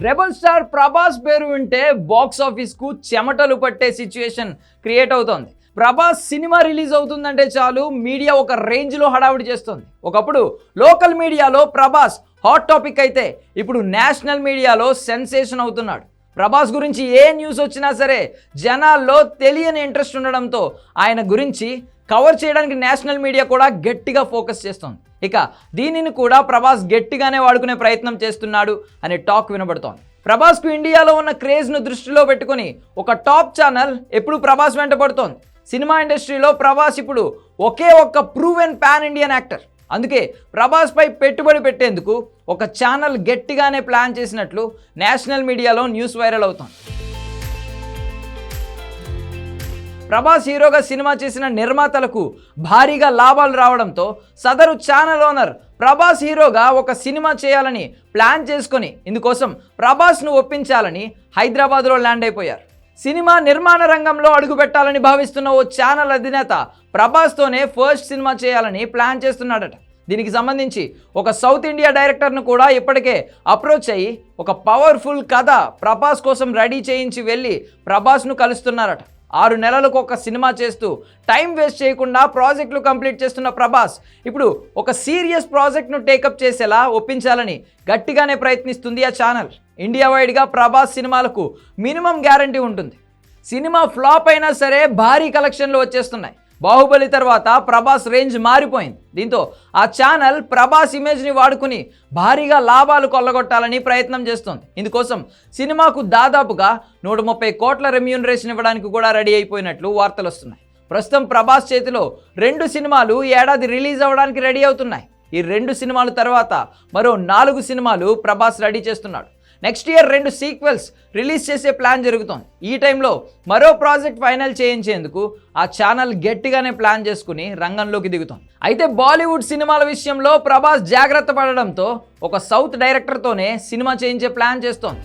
Rebel star Prabhas పేరు వింటే box ఆఫీస్కు చెమటలు పట్టే సిచ్యుయేషన్ క్రియేట్ అవుతోంది. ప్రభాస్ సినిమా రిలీజ్ అవుతుందంటే చాలు మీడియా ఒక రేంజ్లో హడావుడి చేస్తుంది. ఒకప్పుడు లోకల్ మీడియాలో ప్రభాస్ హాట్ టాపిక్ అయితే ఇప్పుడు నేషనల్ మీడియాలో సెన్సేషన్ అవుతున్నాడు. ప్రభాస్ గురించి ఏ న్యూస్ వచ్చినా సరే జనాల్లో తెలియని ఇంట్రెస్ట్ ఉండడంతో ఆయన గురించి కవర్ చేయడానికి నేషనల్ మీడియా కూడా గట్టిగా ఫోకస్ చేస్తోంది. ఇక దీనిని కూడా ప్రభాస్ గట్టిగానే వాడుకునే ప్రయత్నం చేస్తున్నాడు అనే టాక్ వినబడుతోంది. ప్రభాస్కు ఇండియాలో ఉన్న క్రేజ్ను దృష్టిలో పెట్టుకొని ఒక టాప్ ఛానల్ ఎప్పుడు ప్రభాస్ వెంట పడుతోంది. సినిమా ఇండస్ట్రీలో ప్రభాస్ ఇప్పుడు ఒకే ఒక్క prove and pan Indian actor. అందుకే ప్రభాస్పై పెట్టుబడి పెట్టేందుకు ఒక ఛానల్ గట్టిగానే ప్లాన్ చేసినట్లు నేషనల్ మీడియాలో న్యూస్ వైరల్ అవుతోంది. ప్రభాస్ హీరోగా సినిమా చేసిన నిర్మాతలకు భారీగా లాభాలు రావడంతో సదరు ఛానల్ ఓనర్ ప్రభాస్ హీరోగా ఒక సినిమా చేయాలని ప్లాన్ చేసుకొని ఇందుకోసం ప్రభాస్ను ఒప్పించాలని హైదరాబాద్లో ల్యాండ్ అయిపోయారు. సినిమా నిర్మాణ రంగంలో అడుగుపెట్టాలని భావిస్తున్న ఓ ఛానల్ అధినేత ప్రభాస్తోనే ఫస్ట్ సినిమా చేయాలని ప్లాన్ చేస్తున్నాడట. దీనికి సంబంధించి ఒక సౌత్ ఇండియా డైరెక్టర్ను కూడా ఇప్పటికే అప్రోచ్ అయ్యి ఒక పవర్ఫుల్ కథ ప్రభాస్ కోసం రెడీ చేయించి వెళ్ళి ప్రభాస్ను కలుస్తున్నారట. ఆరు నెలలకు ఒక సినిమా చేస్తూ టైం వేస్ట్ చేయకుండా ప్రాజెక్టులు కంప్లీట్ చేస్తున్న ప్రభాస్. ఇప్పుడు ఒక సీరియస్ ప్రాజెక్ట్ను టేకప్ చేసేలా ఒప్పించాలని గట్టిగానే ప్రయత్నిస్తుంది ఆ ఛానల్. ఇండియా వైడ్గా ప్రభాస్ సినిమాలకు మినిమం గ్యారంటీ ఉంటుంది. సినిమా ఫ్లాప్ అయినా సరే భారీ కలెక్షన్లు వచ్చేస్తున్నాయి. బాహుబలి తర్వాత ప్రభాస్ రేంజ్ మారిపోయింది. దీంతో ఆ ఛానల్ ప్రభాస్ ఇమేజ్ని వాడుకుని భారీగా లాభాలు కొల్లగొట్టాలని ప్రయత్నం చేస్తోంది. ఇందుకోసం సినిమాకు దాదాపుగా నూట ముప్పై కోట్ల రెమ్యూనరేషన్ ఇవ్వడానికి కూడా రెడీ అయిపోయినట్లు వార్తలు వస్తున్నాయి. ప్రస్తుతం ప్రభాస్ చేతిలో రెండు సినిమాలు ఈ ఏడాది రిలీజ్ అవ్వడానికి రెడీ అవుతున్నాయి. ఈ రెండు సినిమాల తర్వాత మరో నాలుగు సినిమాలు ప్రభాస్ రెడీ చేస్తున్నాడు. నెక్స్ట్ ఇయర్ రెండు సీక్వెల్స్ రిలీజ్ చేసే ప్లాన్ జరుగుతోంది. ఈ టైంలో మరో ప్రాజెక్ట్ ఫైనల్ చేయించేందుకు ఆ ఛానల్ గట్టిగానే ప్లాన్ చేసుకుని రంగంలోకి దిగుతోంది. అయితే బాలీవుడ్ సినిమాల విషయంలో ప్రభాస్ జాగ్రత్త పడడంతో ఒక సౌత్ డైరెక్టర్తోనే సినిమా చేయించే ప్లాన్ చేస్తోంది.